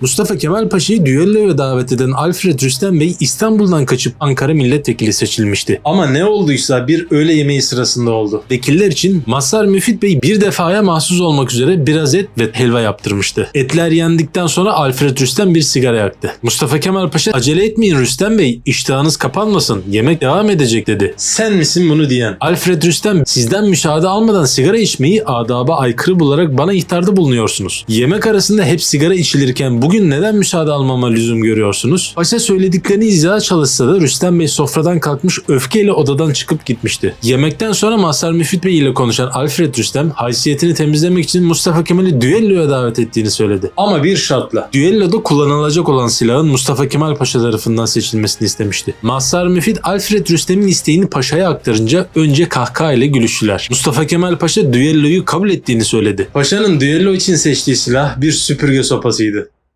Mustafa Kemal Paşa'yı düelloya davet eden Alfred Rüstem Bey İstanbul'dan kaçıp Ankara milletvekili seçilmişti. Ama ne olduysa bir öğle yemeği sırasında oldu. Vekiller için Mazhar Müfit Bey bir defaya mahsus olmak üzere biraz et ve helva yaptırmıştı. Etler yendikten sonra Alfred Rüstem bir sigara yaktı. Mustafa Kemal Paşa acele etmeyin Rüstem Bey iştahınız kapanmasın yemek devam edecek dedi. Sen misin bunu diyen? Alfred Rüstem sizden müsaade almadan sigara içmeyi adaba aykırı bularak bana ihtarda bulunuyorsunuz. Yemek arasında hep sigara içilirken bugün neden müsaade almama lüzum görüyorsunuz? Paşa söylediklerini izaha çalışsa da Rüstem Bey sofradan kalkmış öfkeyle odadan çıkıp gitmişti. Yemekten sonra Mazhar Müfit Bey ile konuşan Alfred Rüstem haysiyetini temizlemek için Mustafa Kemal'i düelloya davet ettiğini söyledi. Ama bir şartla. Düelloda kullanılacak olan silahın Mustafa Kemal Paşa tarafından seçilmesini istemişti. Mazhar Müfit Alfred Rüstem'in isteğini Paşa'ya aktarınca önce kahkaha ile gülüştüler. Mustafa Kemal Paşa düelloyu kabul ettiğini söyledi. Paşa'nın düello için seçtiği silah bir süpürge sopasıydı.